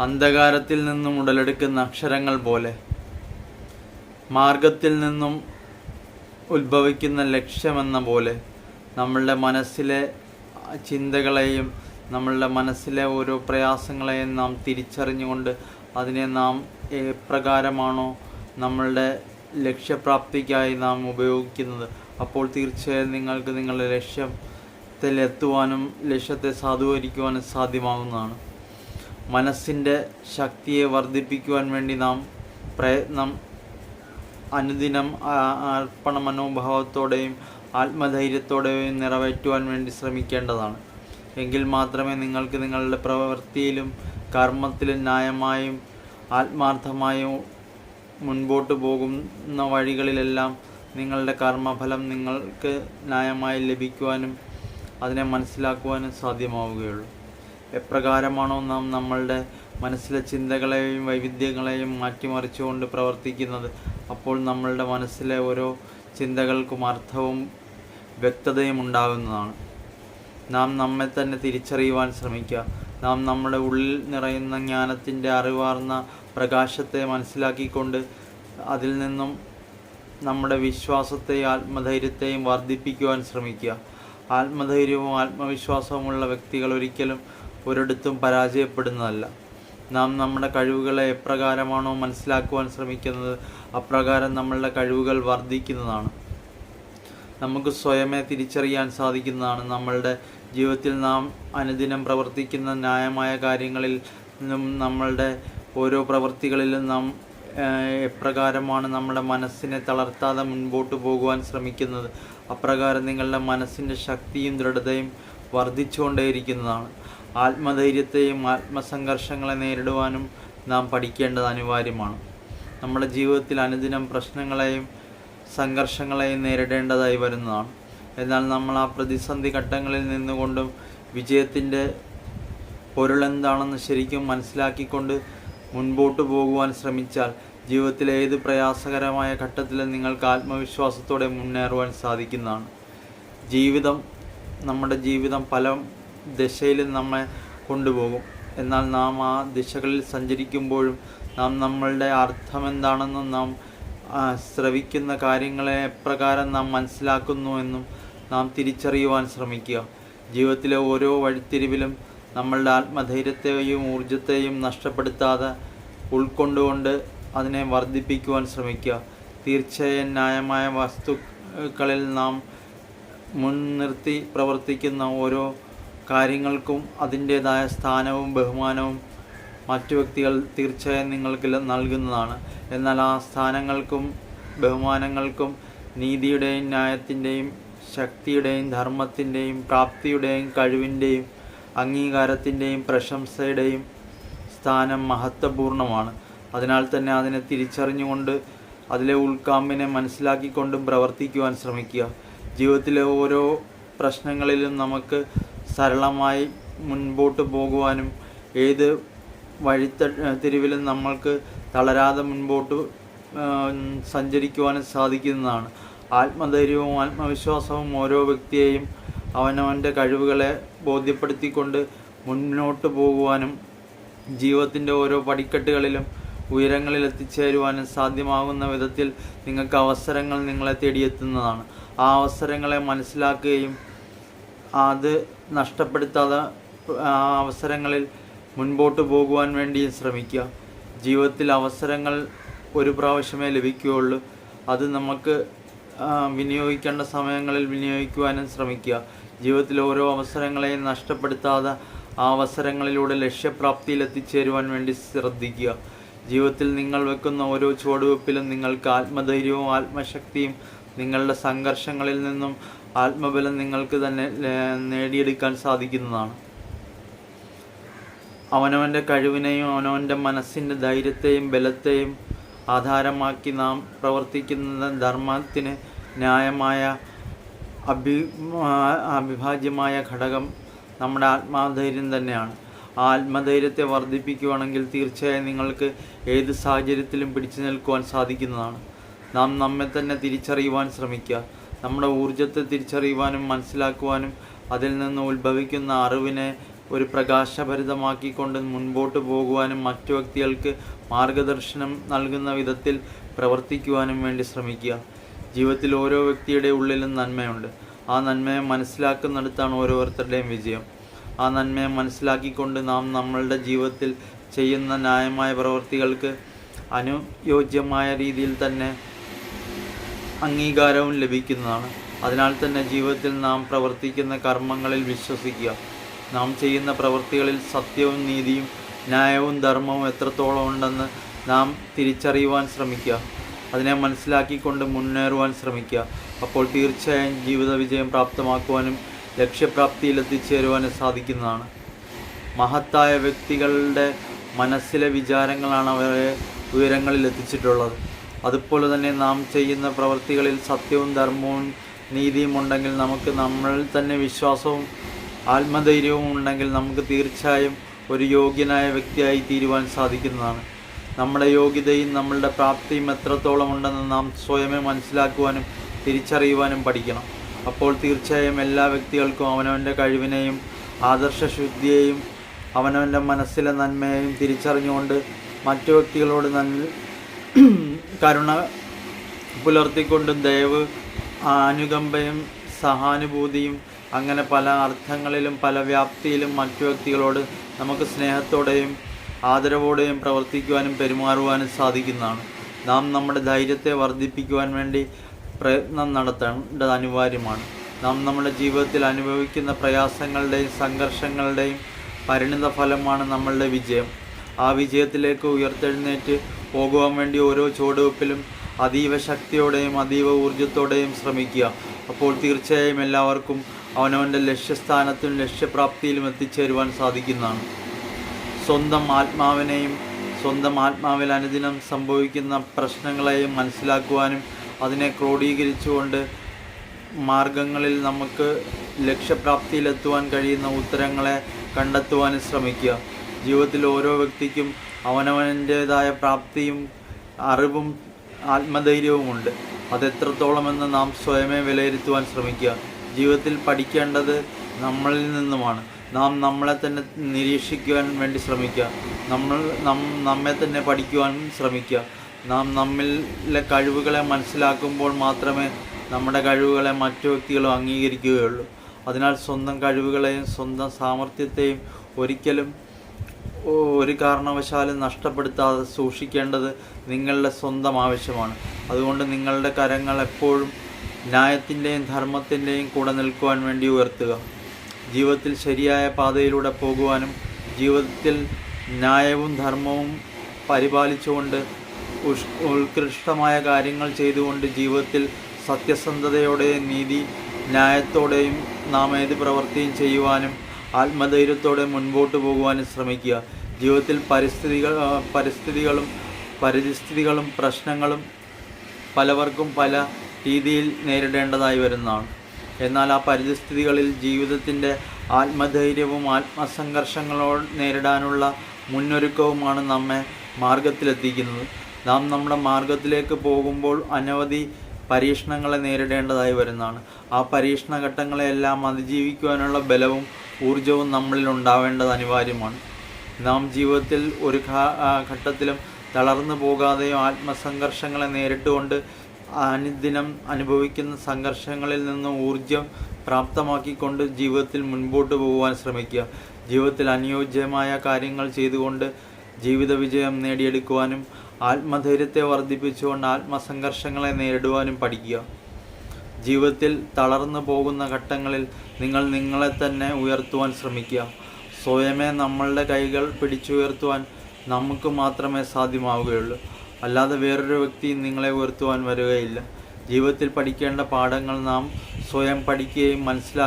അന്ധകാരത്തിൽ നിന്നും ഉടലെടുക്കുന്ന അക്ഷരങ്ങൾ പോലെ. മാർഗത്തിൽ നിന്നും ഉത്ഭവിക്കുന്ന ലക്ഷ്യമെന്ന പോലെ. നമ്മളുടെ മനസ്സിലെ ചിന്തകളെയും നമ്മളുടെ മനസ്സിലെ ഓരോ പ്രയാസങ്ങളെയും നാം തിരിച്ചറിഞ്ഞുകൊണ്ട് അതിനെ നാം എപ്രകാരമാണോ നമ്മളുടെ ലക്ഷ്യപ്രാപ്തിക്കായി നാം ഉപയോഗിക്കുന്നത്. അപ്പോൾ തീർച്ചയായും നിങ്ങൾക്ക് നിങ്ങളുടെ ലക്ഷ്യത്തിൽ എത്തുവാനും ലക്ഷ്യത്തെ സാധൂകരിക്കുവാനും സാധ്യമാകുന്നതാണ്. മനസ്സിന്റെ ശക്തിയെ വർദ്ധിപ്പിക്കുവാൻ വേണ്ടി നാം പ്രയത്നം അനുദിനം അർപ്പണ മനോഭാവത്തോടെയും ആത്മധൈര്യത്തോടെയും നിറവേറ്റുവാൻ വേണ്ടി ശ്രമിക്കേണ്ടതാണ്. എങ്കിൽ മാത്രമേ നിങ്ങൾക്ക് നിങ്ങളുടെ പ്രവൃത്തിയിലും കർമ്മത്തിലും ന്യായമായും ആത്മാർത്ഥമായും മുൻപോട്ട് പോകുന്ന വഴികളിലെല്ലാം നിങ്ങളുടെ കർമ്മഫലം നിങ്ങൾക്ക് ന്യായമായി ലഭിക്കുവാനും അതിനെ മനസ്സിലാക്കുവാനും സാധ്യമാവുകയുള്ളൂ. എപ്രകാരമാണോ നാം നമ്മളുടെ മനസ്സിലെ ചിന്തകളെയും വൈവിധ്യങ്ങളെയും മാറ്റിമറിച്ചുകൊണ്ട് പ്രവർത്തിക്കുന്നത്? അപ്പോൾ നമ്മളുടെ മനസ്സിലെ ഓരോ ചിന്തകൾക്കും അർത്ഥവും വ്യക്തതയും ഉണ്ടാകുന്നതാണ്. നാം നമ്മെ തന്നെ തിരിച്ചറിയുവാൻ ശ്രമിക്കുക. നാം നമ്മുടെ ഉള്ളിൽ നിറയുന്ന ജ്ഞാനത്തിന്റെ അറിവാർന്ന പ്രകാശത്തെ മനസ്സിലാക്കിക്കൊണ്ട് അതിൽ നിന്നും നമ്മുടെ വിശ്വാസത്തെയും ആത്മധൈര്യത്തെയും വർദ്ധിപ്പിക്കുവാൻ ശ്രമിക്കുക. ആത്മധൈര്യവും ആത്മവിശ്വാസവുമുള്ള വ്യക്തികൾ ഒരിക്കലും ഒരിടത്തും പരാജയപ്പെടുന്നതല്ല. നാം നമ്മുടെ കഴിവുകളെ എപ്രകാരമാണോ മനസ്സിലാക്കുവാൻ ശ്രമിക്കുന്നത് അപ്രകാരം നമ്മളുടെ കഴിവുകൾ വർദ്ധിക്കുന്നതാണ്. നമുക്ക് സ്വയമേ തിരിച്ചറിയാൻ സാധിക്കുന്നതാണ്. നമ്മളുടെ ജീവിതത്തിൽ നാം അനുദിനം പ്രവർത്തിക്കുന്ന ന്യായമായ കാര്യങ്ങളിൽ നിന്നും നമ്മളുടെ ഓരോ പ്രവൃത്തികളിലും നാം എപ്രകാരമാണ് നമ്മുടെ മനസ്സിനെ തളർത്താതെ മുൻപോട്ട് പോകുവാൻ ശ്രമിക്കുന്നത്. അപ്രകാരം നിങ്ങളുടെ മനസ്സിന്റെ ശക്തിയും ദൃഢതയും വർദ്ധിച്ചുകൊണ്ടേയിരിക്കുന്നതാണ്. ആത്മധൈര്യത്തെയും ആത്മസംഘർഷങ്ങളെ നേരിടുവാനും നാം പഠിക്കേണ്ടത് അനിവാര്യമാണ്. നമ്മുടെ ജീവിതത്തിൽ അനുദിനം പ്രശ്നങ്ങളെയും സംഘർഷങ്ങളെയും നേരിടേണ്ടതായി വരുന്നതാണ്. എന്നാൽ നമ്മൾ ആ പ്രതിസന്ധി ഘട്ടങ്ങളിൽ നിന്നുകൊണ്ടും വിജയത്തിന്റെ പൊരുളെന്താണെന്ന് ശരിക്കും മനസ്സിലാക്കിക്കൊണ്ട് മുൻപോട്ട് പോകുവാൻ ശ്രമിച്ചാൽ ജീവിതത്തിലെ ഏത് പ്രയാസകരമായ ഘട്ടത്തിലും നിങ്ങൾക്ക് ആത്മവിശ്വാസത്തോടെ മുന്നേറുവാൻ സാധിക്കുന്നതാണ്. ജീവിതം നമ്മുടെ ജീവിതം പല ദിശയിലും നമ്മെ കൊണ്ടുപോകും. എന്നാൽ നാം ആ ദിശകളിൽ സഞ്ചരിക്കുമ്പോഴും നാം നമ്മളുടെ അർത്ഥം അർത്ഥമെന്താണെന്നും നാം ശ്രവിക്കുന്ന കാര്യങ്ങളെ എപ്രകാരം നാം മനസ്സിലാക്കുന്നു എന്നും നാം തിരിച്ചറിയുവാൻ ശ്രമിക്കുക. ജീവിതത്തിലെ ഓരോ വഴിത്തിരിവിലും നമ്മളുടെ ആത്മധൈര്യത്തെയും ഊർജത്തെയും നഷ്ടപ്പെടുത്താതെ ഉൾക്കൊണ്ടുകൊണ്ട് അതിനെ വർദ്ധിപ്പിക്കുവാൻ ശ്രമിക്കുക. തീർച്ചയായും ന്യായമായ വസ്തുക്കളിൽ നാം മുൻനിർത്തി പ്രവർത്തിക്കുന്ന ഓരോ കാര്യങ്ങൾക്കും അതിന്റേതായ സ്ഥാനവും ബഹുമാനവും മറ്റു വ്യക്തികൾ തീർച്ചയായും നിങ്ങൾക്ക് നൽകുന്നതാണ്. എന്നാൽ ആ സ്ഥാനങ്ങൾക്കും ബഹുമാനങ്ങൾക്കും നീതിയുടെയും ന്യായത്തിന്റെയും ശക്തിയുടെയും ധർമ്മത്തിന്റെയും പ്രാപ്തിയുടെയും കഴിവിന്റെയും അംഗീകാരത്തിന്റെയും പ്രശംസയുടെയും സ്ഥാനം മഹത്വപൂർണമാണ് അതിനാൽ തന്നെ അതിനെ തിരിച്ചറിഞ്ഞുകൊണ്ട് അതിലെ ഉൾക്കാമ്പിനെ മനസ്സിലാക്കിക്കൊണ്ടും പ്രവർത്തിക്കുവാൻ ശ്രമിക്കുക. ജീവിതത്തിലെ ഓരോ പ്രശ്നങ്ങളിലും നമുക്ക് സരളമായി മുൻപോട്ട് പോകുവാനും ഏത് വഴിത്ത തിരിവിലും നമ്മൾക്ക് തളരാതെ മുൻപോട്ട് സഞ്ചരിക്കുവാനും സാധിക്കുന്നതാണ്. ആത്മധൈര്യവും ആത്മവിശ്വാസവും ഓരോ വ്യക്തിയെയും അവനവന്റെ കഴിവുകളെ ബോധ്യപ്പെടുത്തിക്കൊണ്ട് മുന്നോട്ട് പോകുവാനും ജീവിതത്തിന്റെ ഓരോ പടിക്കെട്ടുകളിലും ഉയരങ്ങളിൽ എത്തിച്ചേരുവാനും സാധ്യമാകുന്ന വിധത്തിൽ നിങ്ങൾക്ക് അവസരങ്ങൾ നിങ്ങളെ തേടിയെത്തുന്നതാണ്. ആ അവസരങ്ങളെ മനസ്സിലാക്കുകയും അത് നഷ്ടപ്പെടുത്താതെ അവസരങ്ങളിൽ മുൻപോട്ട് പോകുവാൻ വേണ്ടിയും ശ്രമിക്കുക. ജീവിതത്തിൽ അവസരങ്ങൾ ഒരു പ്രാവശ്യമേ ലഭിക്കുകയുള്ളൂ. അത് നമുക്ക് വിനിയോഗിക്കേണ്ട സമയങ്ങളിൽ വിനിയോഗിക്കുവാനും ശ്രമിക്കുക. ജീവിതത്തിലെ ഓരോ അവസരങ്ങളെയും നഷ്ടപ്പെടുത്താതെ ആ അവസരങ്ങളിലൂടെ ലക്ഷ്യപ്രാപ്തിയിൽ എത്തിച്ചേരുവാൻ വേണ്ടി ശ്രദ്ധിക്കുക. ജീവിതത്തിൽ നിങ്ങൾ വെക്കുന്ന ഓരോ ചുവടുവെപ്പിലും നിങ്ങൾക്ക് ആത്മധൈര്യവും ആത്മശക്തിയും നിങ്ങളുടെ സംഘർഷങ്ങളിൽ നിന്നും ആത്മബലം നിങ്ങൾക്ക് തന്നെ നേടിയെടുക്കാൻ സാധിക്കുന്നതാണ്. അവനവന്റെ കഴിവിനെയും അവനവന്റെ മനസ്സിന്റെ ധൈര്യത്തെയും ബലത്തെയും ആധാരമാക്കി നാം പ്രവർത്തിക്കുന്ന ധർമ്മത്തിന് ന്യായമായ അഭി അവിഭാജ്യമായ ഘടകം നമ്മുടെ ആത്മാധൈര്യം തന്നെയാണ്. ആ ആത്മധൈര്യത്തെ വർദ്ധിപ്പിക്കുകയാണെങ്കിൽ തീർച്ചയായും നിങ്ങൾക്ക് ഏത് സാഹചര്യത്തിലും പിടിച്ചു നിൽക്കുവാൻ സാധിക്കുന്നതാണ്. നാം നമ്മെ തന്നെ തിരിച്ചറിയുവാൻ ശ്രമിക്കുക. നമ്മുടെ ഊർജത്തെ തിരിച്ചറിയുവാനും മനസ്സിലാക്കുവാനും അതിൽ നിന്ന് ഉത്ഭവിക്കുന്ന അറിവിനെ ഒരു പ്രകാശഭരിതമാക്കിക്കൊണ്ട് മുൻപോട്ട് പോകുവാനും മറ്റു വ്യക്തികൾക്ക് മാർഗദർശനം നൽകുന്ന വിധത്തിൽ പ്രവർത്തിക്കുവാനും വേണ്ടി ശ്രമിക്കുക. ജീവിതത്തിൽ ഓരോ വ്യക്തിയുടെ ഉള്ളിലും നന്മയുണ്ട്. ആ നന്മയെ മനസ്സിലാക്കുന്നിടത്താണ് ഓരോരുത്തരുടെയും വിജയം. ആ നന്മയെ മനസ്സിലാക്കിക്കൊണ്ട് നാം നമ്മളുടെ ജീവിതത്തിൽ ചെയ്യുന്ന ന്യായമായ പ്രവർത്തികൾക്ക് അനുയോജ്യമായ രീതിയിൽ തന്നെ അംഗീകാരവും ലഭിക്കുന്നതാണ്. അതിനാൽ തന്നെ ജീവിതത്തിൽ നാം പ്രവർത്തിക്കുന്ന കർമ്മങ്ങളിൽ വിശ്വസിക്കുക. നാം ചെയ്യുന്ന പ്രവൃത്തികളിൽ സത്യവും നീതിയും ന്യായവും ധർമ്മവും എത്രത്തോളം ഉണ്ടെന്ന് നാം തിരിച്ചറിയുവാൻ ശ്രമിക്കുക. അതിനെ മനസ്സിലാക്കിക്കൊണ്ട് മുന്നേറുവാൻ ശ്രമിക്കുക. അപ്പോൾ തീർച്ചയായും ജീവിത വിജയം പ്രാപ്തമാക്കുവാനും ലക്ഷ്യപ്രാപ്തിയിൽ എത്തിച്ചേരുവാനും സാധിക്കുന്നതാണ്. മഹത്തായ വ്യക്തികളുടെ മനസ്സിലെ വിചാരങ്ങളാണ് അവരെ ഉയരങ്ങളിൽ എത്തിച്ചിട്ടുള്ളത് അതുപോലെ തന്നെ നാം ചെയ്യുന്ന പ്രവൃത്തികളിൽ സത്യവും ധർമ്മവും നീതിയും ഉണ്ടെങ്കിൽ നമുക്ക് നമ്മളിൽ തന്നെ വിശ്വാസവും ആത്മധൈര്യവും ഉണ്ടെങ്കിൽ നമുക്ക് തീർച്ചയായും ഒരു യോഗ്യനായ വ്യക്തിയായി തീരുവാൻ സാധിക്കുന്നതാണ്. നമ്മുടെ യോഗ്യതയും നമ്മളുടെ പ്രാപ്തിയും എത്രത്തോളം ഉണ്ടെന്ന് നാം സ്വയമേ മനസ്സിലാക്കുവാനും തിരിച്ചറിയുവാനും പഠിക്കണം. അപ്പോൾ തീർച്ചയായും എല്ലാ വ്യക്തികൾക്കും അവനവന്റെ കഴിവിനെയും ആദർശശുദ്ധിയെയും അവനവന്റെ മനസ്സിലെ നന്മയെയും തിരിച്ചറിഞ്ഞുകൊണ്ട് മറ്റു വ്യക്തികളോട് നന്മ കരുണ പുലർത്തിക്കൊണ്ടും ദയവ് അനുകമ്പയും സഹാനുഭൂതിയും അങ്ങനെ പല അർത്ഥങ്ങളിലും പല വ്യാപ്തിയിലും മറ്റു വ്യക്തികളോട് നമുക്ക് സ്നേഹത്തോടെയും ആദരവോടെയും പ്രവർത്തിക്കുവാനും പെരുമാറുവാനും സാധിക്കുന്നതാണ്. നാം നമ്മുടെ ധൈര്യത്തെ വർദ്ധിപ്പിക്കുവാൻ വേണ്ടി പ്രയത്നം നടത്തേണ്ടത് അനിവാര്യമാണ്. നാം നമ്മുടെ ജീവിതത്തിൽ അനുഭവിക്കുന്ന പ്രയാസങ്ങളുടെയും സംഘർഷങ്ങളുടെയും പരിണിത ഫലമാണ് നമ്മളുടെ വിജയം. ആ വിജയത്തിലേക്ക് ഉയർത്തെഴുന്നേറ്റ് പോകുവാൻ വേണ്ടി ഓരോ ചുവടുവെപ്പിലും അതീവ ശക്തിയോടെയും അതീവ ഊർജത്തോടെയും ശ്രമിക്കുക. അപ്പോൾ തീർച്ചയായും എല്ലാവർക്കും അവനവന്റെ ലക്ഷ്യസ്ഥാനത്തും ലക്ഷ്യപ്രാപ്തിയിലും എത്തിച്ചേരുവാൻ സാധിക്കുന്നതാണ്. സ്വന്തം ആത്മാവിനെയും സ്വന്തം ആത്മാവിൽ അനുദിനം സംഭവിക്കുന്ന പ്രശ്നങ്ങളെയും മനസ്സിലാക്കുവാനും അതിനെ ക്രോഡീകരിച്ചുകൊണ്ട് മാർഗങ്ങളിൽ നമുക്ക് ലക്ഷ്യപ്രാപ്തിയിലെത്തുവാൻ കഴിയുന്ന ഉത്തരങ്ങളെ കണ്ടെത്തുവാനും ശ്രമിക്കുക. ജീവിതത്തിൽ ഓരോ വ്യക്തിക്കും അവനവന്റേതായ പ്രാപ്തിയും അറിവും ആത്മധൈര്യവും ഉണ്ട് അതെത്രത്തോളമെന്ന് നാം സ്വയമേ വിലയിരുത്തുവാൻ ശ്രമിക്കുക. ജീവിതത്തിൽ പഠിക്കേണ്ടത് നമ്മളിൽ നിന്നുമാണ്. നാം നമ്മളെ തന്നെ നിരീക്ഷിക്കുവാൻ വേണ്ടി ശ്രമിക്കുക. നമ്മൾ നം നമ്മെ തന്നെ പഠിക്കുവാൻ ശ്രമിക്കുക. നാം നമ്മിലെ കഴിവുകളെ മനസ്സിലാക്കുമ്പോൾ മാത്രമേ നമ്മുടെ കഴിവുകളെ മറ്റു വ്യക്തികളും അംഗീകരിക്കുകയുള്ളൂ. അതിനാൽ സ്വന്തം കഴിവുകളെയും സ്വന്തം സാമർഥ്യത്തെയും ഒരിക്കലും ഒരു കാരണവശാലും നഷ്ടപ്പെടുത്താതെ സൂക്ഷിക്കേണ്ടത് നിങ്ങളുടെ സ്വന്തം ആവശ്യമാണ്. അതുകൊണ്ട് നിങ്ങളുടെ കരങ്ങൾ എപ്പോഴും ന്യായത്തിന്റെയും ധർമ്മത്തിന്റെയും കൂടെ നിൽക്കുവാൻ വേണ്ടി ഉയർത്തുക. ജീവിതത്തിൽ ശരിയായ പാതയിലൂടെ പോകുവാനും ജീവിതത്തിൽ ന്യായവും ധർമ്മവും പരിപാലിച്ചുകൊണ്ട് ഉഷ് ഉത്കൃഷ്ടമായ കാര്യങ്ങൾ ചെയ്തുകൊണ്ട് ജീവിതത്തിൽ സത്യസന്ധതയോടെയും നീതി ന്യായത്തോടെയും നാം ഏത് പ്രവൃത്തിയും ചെയ്യുവാനും ആത്മധൈര്യത്തോടെ മുൻപോട്ട് പോകുവാൻ ശ്രമിക്കുക. ജീവിതത്തിൽ പരിസ്ഥിതികൾ പരിസ്ഥിതികളും പരിസ്ഥിതികളും പ്രശ്നങ്ങളും പലവർക്കും പല രീതിയിൽ നേരിടേണ്ടതായി വരുന്നതാണ്. എന്നാൽ ആ പരിസ്ഥിതികളിൽ ജീവിതത്തിന്റെ ആത്മധൈര്യവും ആത്മസംഘർഷങ്ങളോ നേരിടാനുള്ള മുന്നൊരുക്കവുമാണ് നമ്മെ മാർഗത്തിലെത്തിക്കുന്നത്. നാം നമ്മുടെ മാർഗത്തിലേക്ക് പോകുമ്പോൾ അനവധി പരീക്ഷണങ്ങളെ നേരിടേണ്ടതായി വരുന്നതാണ്. ആ പരീക്ഷണ ഘട്ടങ്ങളെയെല്ലാം അതിജീവിക്കുവാനുള്ള ബലവും ഊർജവും നമ്മളിൽ ഉണ്ടാവേണ്ടത് അനിവാര്യമാണ്. നാം ജീവിതത്തിൽ ഒരു ഘട്ടത്തിലും തളർന്നു പോകാതെയോ ആത്മസംഘർഷങ്ങളെ നേരിട്ടുകൊണ്ട് അനുദിനം അനുഭവിക്കുന്ന സംഘർഷങ്ങളിൽ നിന്ന് ഊർജം പ്രാപ്തമാക്കിക്കൊണ്ട് ജീവിതത്തിൽ മുൻപോട്ട് പോകുവാൻ ശ്രമിക്കുക. ജീവിതത്തിൽ അനുയോജ്യമായ കാര്യങ്ങൾ ചെയ്തുകൊണ്ട് ജീവിത വിജയം നേടിയെടുക്കുവാനും ആത്മധൈര്യത്തെ വർദ്ധിപ്പിച്ചുകൊണ്ട് ആത്മസംഘർഷങ്ങളെ നേരിടുവാനും പഠിക്കുക. ജീവിതത്തിൽ തളർന്നു പോകുന്ന ഘട്ടങ്ങളിൽ നിങ്ങൾ നിങ്ങളെ തന്നെ ഉയർത്തുവാൻ ശ്രമിക്കുക. സ്വയമേ നമ്മളുടെ കൈകൾ പിടിച്ചുയർത്തുവാൻ നമുക്ക് മാത്രമേ സാധ്യമാവുകയുള്ളൂ. അല്ലാതെ വേറൊരു വ്യക്തി നിങ്ങളെ ഉയർത്തുവാൻ വരികയില്ല. ജീവിതത്തിൽ പഠിക്കേണ്ട പാഠങ്ങൾ നാം സ്വയം പഠിക്കുകയും മനസ്സിലാക്കുകയും